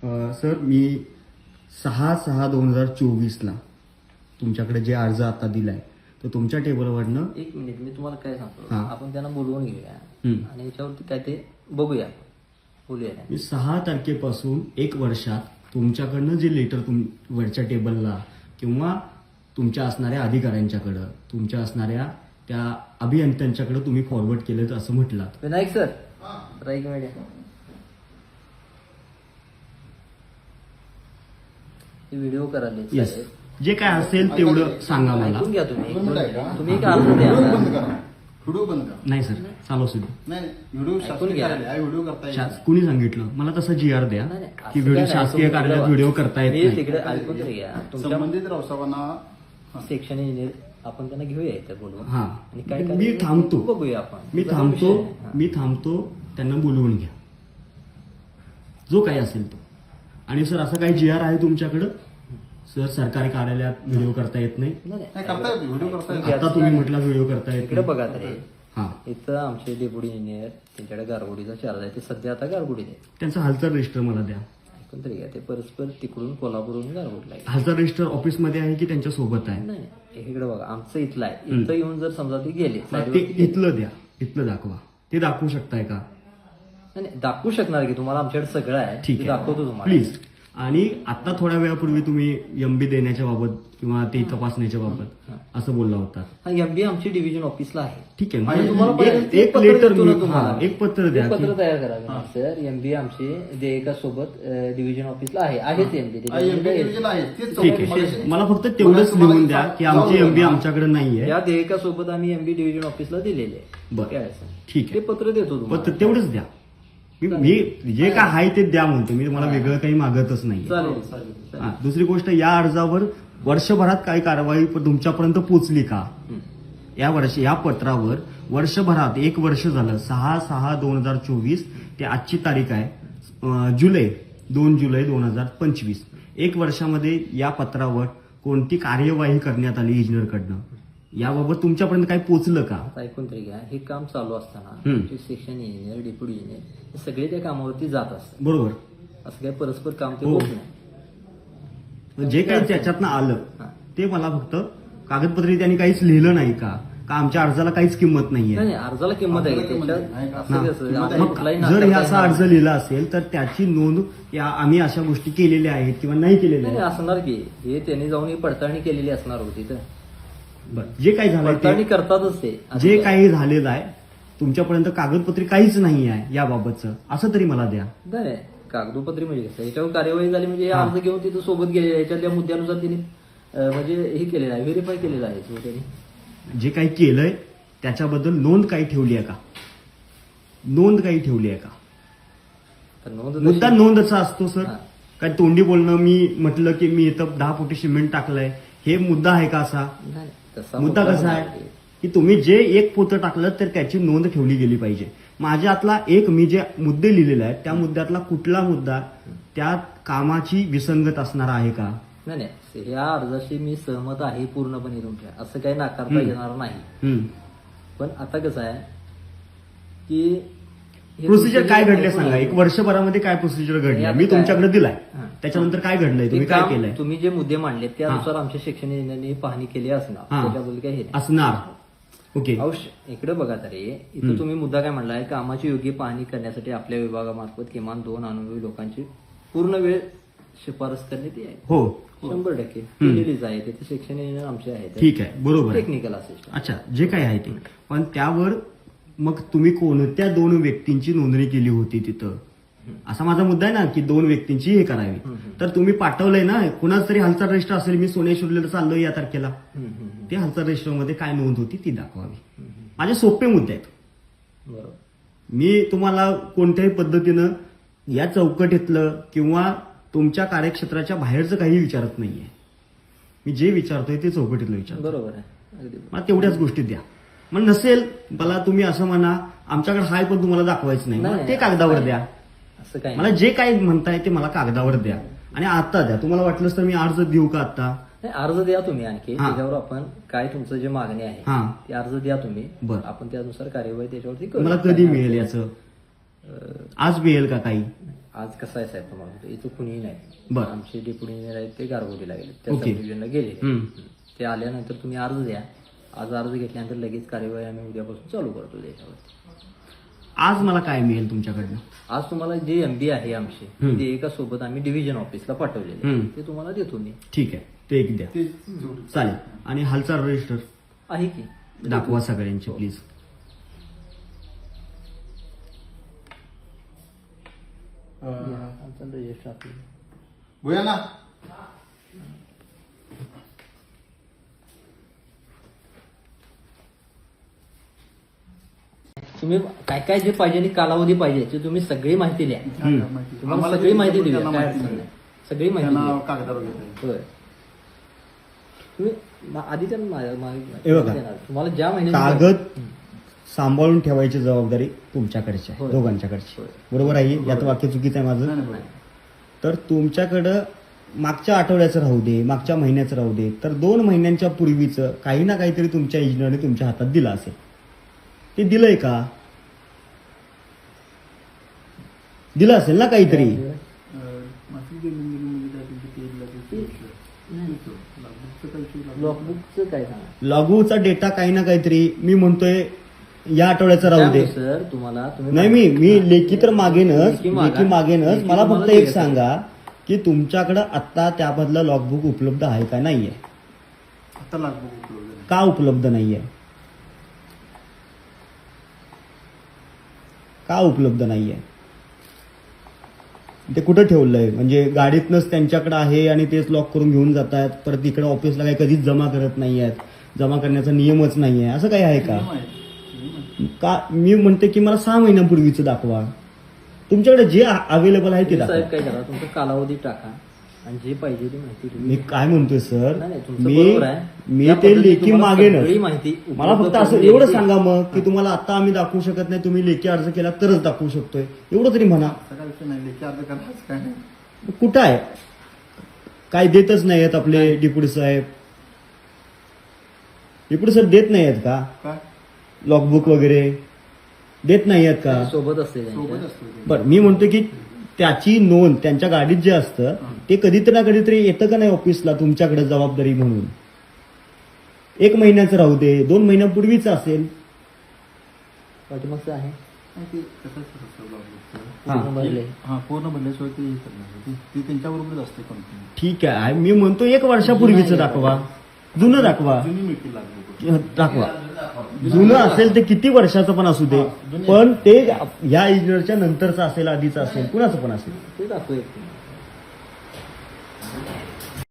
Sir मी सहा सहा दोन हजार चोवीसला तुमच्याकडे जे अर्ज आता दिलाय तर तुमच्या टेबलवरनं एक मिनिट मी तुम्हाला काय सांगतो हा. आपण त्यांना बोलवून घेऊया हम्म. आणि याच्यावरती काय ते बघूया बोलूया. मी सहा तारखेपासून एक वर्षात तुमच्याकडनं जे लेटर तुम वरच्या टेबलला किंवा तुमच्या असणाऱ्या अधिकाऱ्यांच्याकडं तुमच्या असणाऱ्या त्या अभियंत्यांच्याकडे तुम्ही फॉरवर्ड केलं असं म्हटलं विनायक सर जरा एक मिनिट व्हिडिओ करायला येस जे काय असेल तेवढं सांगा मला. ऐकून घ्या तुम्ही. मिनिटं ऐका. तुम्ही एक अर्ज द्या व्हिडिओ बंद करा. व्हिडिओ बंद करा. नाही सर. चालू असू दे. नाही नाही. व्हिडिओ शासकीय घ्या. कार्यालय. आहे, व्हिडिओ करता येईल कुणी सांगितलं? मला तसं जी आर द्या नाही, नाही, असं की व्हिडिओ नाही, शासकीय कार्यालयात व्हिडिओ करता येत नाही. तिकडे ऐकून तरी घ्या. तुमच्या संबंधित रावसाहेबांना सेक्शन इंजिनियर आपण त्यांना घेऊया इथं बोलून. हा. आणि काय मी थांबतो. बघूया आपण. मी थांबतो. विषय. हा. मी थांबतो. त्यांना बोलवून घ्या. जो काही असेल तो. आणि सर असं काही जी आर आहे तुमच्याकडं? सर सरकारी कार्यालयात व्हिडिओ करता येत नाही? नाही, नाही. करता येतो व्हिडिओ करता येतो. आता तुम्ही म्हटलं व्हिडिओ करता येत इकडे नाही. बघा तरी. हा. इथं आमचे डेप्युटी इंजिनियर त्यांच्याकडे गारगोडीचा चार्ज आहे. ते सध्या आता गारगोडीत आहे त्यांचा हालचाल रजिस्टर मला द्या. ऐकून तरी घ्या. ते परस्पर तिकडून कोल्हापूरहून गारगोडला आहे हालचाल रजिस्टर ऑफिसमध्ये आहे की त्यांच्यासोबत आहे? नाही इकडे बघा. आमचं इथलं आहे. इथं येऊन जर समजा ते गेले मग ते. इथलं द्या. इथलं दाखवा. ते दाखवू शकताय का? नाही दाखवू शकणार की तुम्हाला आमच्याकडे सगळं आहे. ठीक ते दाखवतो आहे तुम्हाला. प्लीज आणि आता थोड्या वेळापूर्वी तुम्ही एमबी देण्याच्या बाबत किंवा ते तपासण्याच्या बाबत असं बोलला होता. हा एमबी आमची डिव्हिजन ऑफिसला आहे. ठीक आहे. आणि मग तुम्हाला एक- पाहिजे ते एक पत्र लेटर देतो ना मी- तुम्हाला. हा, एक पत्र द्या की- पत्र तयार करा. सर एमबी आमचे देयकासोबत डिव्हिजन ऑफिसला आहे. आहेच एमबी आहे ठीक आहे. मला फक्त तेवढंच लिहून द्या की आमची एमबी आमच्याकडे नाहीये या देयकासोबत आम्ही एमबी डिव्हिजन ऑफिसला दिलेले आहे. बरं. काय. ठीक ते आहे पत्र देतो तुम्हाला. तेवढंच द्या. मी मी जे काय आहे ते द्या म्हणतो. मी तुम्हाला वेगळं काही मागतच नाही हा, दुसरी गोष्ट या अर्जावर वर्षभरात काही कारवाई प- तुमच्यापर्यंत पोहोचली का. या वर्ष या पत्रावर वर्षभरात एक वर्ष झालं सहा सहा दोन हजार चोवीस ते आजची तारीख आहे अं, जुलै दोन जुलै दोन हजार पंचवीस. एक वर्षामध्ये या पत्रावर कोणती कार्यवाही करण्यात आली इंजिनियरकडनं याबाबत तुमच्यापर्यंत काही पोहोचलं का आता ऐकून तरी घ्या हे काम चालू असताना हं. सेक्शन इंजिनियर डेप्युटी इंजिनियर हे सगळे त्या कामावरती जात असतात बरोबर असं काही परस्पर काम ते हो. होत नाही जे काही त्याच्यातनं आलं हा. ते मला फक्त कागदपत्री त्यांनी काहीच लिहिलं नाही का का आमच्या अर्जाला काहीच किंमत नाहीये नाही नाही, अर्जाला किंमत आहे त्याच्यात. असं. कसं. मग कुठलाही जर नाकारता हे असा अर्ज लिहिला असेल तर त्याची नोंद या आम्ही अशा गोष्टी केलेल्या आहेत किंवा नाही केलेल्या नाही आहेत नाही, असणार की हे त्यांनी जाऊन ही पडताळणी केलेली असणार होती तर बरं. जे काही पडताळणी ते करतातच ते. असं जे काही झालेलं आहे तुमच्यापर्यंत कागदपत्री काहीच नाही आहे याबाबतचं. असं तरी मला द्या. कागदोपत्री म्हणजे कसं? याच्यावर कार्यवाही झाली म्हणजे हे. अर्ज घेऊन तिथं सोबत गेलेले आहे याच्यातल्या मुद्द्यानुसार त्यांनी अं, म्हणजे हे केलेलं आहे व्हेरीफाय केलेलं आहे त्यांनी. जे काही केलंय त्याच्याबद्दल नोंद काही ठेवली आहे का? नोंद काही ठेवली आहे का? तर नोंद तशी- मुद्दा नोंदचा असतो सर. हा. काय तोंडी बोलणं मी म्हटलं की मी इथं दहा फुटी सिमेंट टाकलंय. हे मुद्दा आहे का असा? नाही, मुद्दा कसा. आहे? की तुम्ही जे एक पोतं टाकलं तर त्याची नोंद ठेवली गेली पाहिजे. माझ्यातला एक मी जे मुद्दे लिहिलेले आहेत त्या मुद्द्यातला कुठला मुद्दा त्या कामाची विसंगत असणार आहे का? नाही नाही. ह्या अर्जाशी मी सहमत आहे पूर्णपणे तुमच्या असं काही नाकारता. येणार नाही. पण आता कसं आहे की प्रोसिजर काय घडले सांगा? आहे, एक वर्षभरामध्ये काय प्रोसिजर घडली मी तुमच्याकडे दिलाय. त्याच्यानंतर काय घडलंय? तुम्ही काय केलंय? तुम्ही जे मुद्दे मांडले त्यानुसार आमच्या शिक्षण इंजिनियरने पाहणी केली असणार. असणार. ओके. अवश्य. इकडे बघा तरी इथं तुम्ही मुद्दा काय म्हणलाय कामाची योग्य पाहणी करण्यासाठी आपल्या विभागामार्फत किमान दोन अनुभवी लोकांची पूर्ण वेळ शिफारस करण्यात येईल. हो. शंभर टक्के. केलेलीच आहे. तिथे शिक्षण आमचे आहेत ठीक आहे. बरोबर आहे. टेक्निकल असिस्टंट अच्छा. जे काय आहे ते. पण त्यावर मग तुम्ही कोणत्या दोन व्यक्तींची नोंदणी केली होती तिथं? असा माझा मुद्दा आहे ना की दोन व्यक्तींची हे करावी. तर तुम्ही पाठवलंय ना कुणाच तरी हालचाल रजिस्टर असेल मी सोनेश्वरला चाललोय या तारखेला. ते हालचाल रजिस्टरमध्ये काय नोंद होती ती दाखवावी. माझे सोपे मुद्दे आहेत. बरोबर. मी तुम्हाला कोणत्याही पद्धतीनं या चौकटीतलं किंवा तुमच्या कार्यक्षेत्राच्या बाहेरचं काही विचारत नाहीये. मी जे विचारतोय ते चौकटीतलं विचारतो बरोबर आहे. मला तेवढ्याच गोष्टी द्या. मग नसेल मला तुम्ही असं म्हणा आमच्याकडे हाय पण तुम्हाला दाखवायचं नाही. मला ते कागदावर. द्या. असं काही मला जे काही म्हणताय ते मला कागदावर द्या. आणि आता द्या. तुम्हाला वाटलंच तर मी अर्ज देऊ का आता? नाही अर्ज द्या तुम्ही आणखी. हा. त्याच्यावर आपण काय तुमचं जे मागणी आहे हा. ते अर्ज द्या तुम्ही. बरं. आपण त्यानुसार कार्यवाही त्याच्यावरती करू मला कधी मिळेल याचं? आज मिळेल का काही? आज कसं आहे साहेब तुम्हाला सांगतो, इथं कुणीही नाही. बरं. आमचे डेप्युटी इंजिनियर आहेत ते गारगोटीला गेले त्या ओके. गेले हम्म. ते आल्यानंतर तुम्ही अर्ज द्या. आज अर्ज घेतल्यानंतर लगेच कार्यवाही आम्ही उद्यापासून चालू करतो त्याच्यावरती आज मला काय मिळेल तुमच्याकडनं? आज तुम्हाला जे एमबी आहे आमचे हम्म. ते एका सोबत आम्ही डिव्हिजन ऑफिसला पाठवलेले. हम्म. ते तुम्हाला देतो मी. ठीक आहे. ते एक द्या. चालेल. आणि हालचाल रजिस्टर आहे की? दाखवा सगळ्यांचे प्लीज. भूया ना तुम्ही काय काय जे पाहिजे आणि कालावधी पाहिजे ते तुम्ही सगळी माहिती द्या. तुम्हाला सगळी माहिती दिली काय अडचण. नाही. सगळी माहिती होय. तुम्ही आधी हे बघा. तुम्हाला ज्या महिन्यात कागद सांभाळून ठेवायची जबाबदारी तुमच्याकडची आहे होय. दोघांच्याकडची. होय. बरोबर आहे यात वाक्य चुकीचं आहे माझं. तर तुमच्याकडं मागच्या आठवड्याचं राहू दे मागच्या महिन्याचं राहू दे तर दोन महिन्यांच्या पूर्वीचं काही ना काहीतरी तुमच्या इंजिनियरने तुमच्या हातात दिलं असेल. ते दिलंय का? दिलं असेल ना काहीतरी? काय सांगा? लागूचा डेटा काही ना काहीतरी मी म्हणतोय या आठवड्याचं राहू दे. सर तुम्हाला तुम्ही नाही मी मी लेखी तर मागेनच लेखी मागा. लेखी मागेनच. लेखी मला तुम्हाला फक्त एक सांगा की तुमच्याकडं आता त्यामधलं लॉगबुक उपलब्ध आहे का नाहीये? आता लागू उपलब्ध नाही. का उपलब्ध नाहीये? का उपलब्ध नाहीये? ते कुठं ठेवलंय? म्हणजे गाडीतनच त्यांच्याकडे आहे आणि तेच लॉक करून घेऊन जात आहेत परत इकडे ऑफिसला काही कधीच जमा करत नाही आहेत जमा करण्याचा नियमच नाही आहे असं काही आहे का? आहे. आहे. का मी म्हणते की मला सहा महिन्यापूर्वीचं दाखवा. तुमच्याकडे जे अवेलेबल आहे ते दाखवा. साहेब काय करा तुमचा कालावधी टाका. आणि जे पाहिजे ती माहिती तुम्ही मी काय म्हणतोय सर? नाही, नाही, तुमचं मी बरोबर आहे. मी त्या ते पद्धतीने लेखी तुम्हाला मागेनच सगळी माहिती मला फक्त असं करून एवढं द्यायची. सांगा मग की तुम्हाला आता आम्ही दाखवू शकत नाही तुम्ही लेखी अर्ज केला तरच दाखवू शकतोय. एवढं तरी म्हणा. असा काय विषय नाही लेखी अर्ज करायचं काय नाही. कुठं आहे? काय देतच नाही आहेत आपले डिप्युटी साहेब. डिप्युटी साहेब देत नाही आहेत का? काय लॉकबुक वगैरे देत नाही आहेत का? सोबत असते त्यांच्या. सोबत असतो ते. बर मी म्हणतो की त्याची नोंद त्यांच्या गाडीत जे असतं ते कधीतरी ना कधीतरी येतं का नाही ऑफिसला तुमच्याकडे जबाबदारी म्हणून? एक महिन्याचं राहू दे दोन महिन्यापूर्वीच असेल. पाठीमागचं आहे. नाही, ते कसं असतं लागू. हा. पूर्ण भरले. हा पूर्ण भरल्याशिवाय ते हे करणार ते- ते त्यांच्याबरोबरच असते कंटिन्यू ठीक आहे. मी म्हणतो एक वर्षापूर्वीचं दाखवा. जुनं दाखवा. जुनी दाखवा. जुनं असेल ते किती वर्षाचं पण असू दे. पण ते या इंजिनियरच्या नंतरचं असेल आधीचं असेल कुणाचं पण असेल. ते दाखवू एक.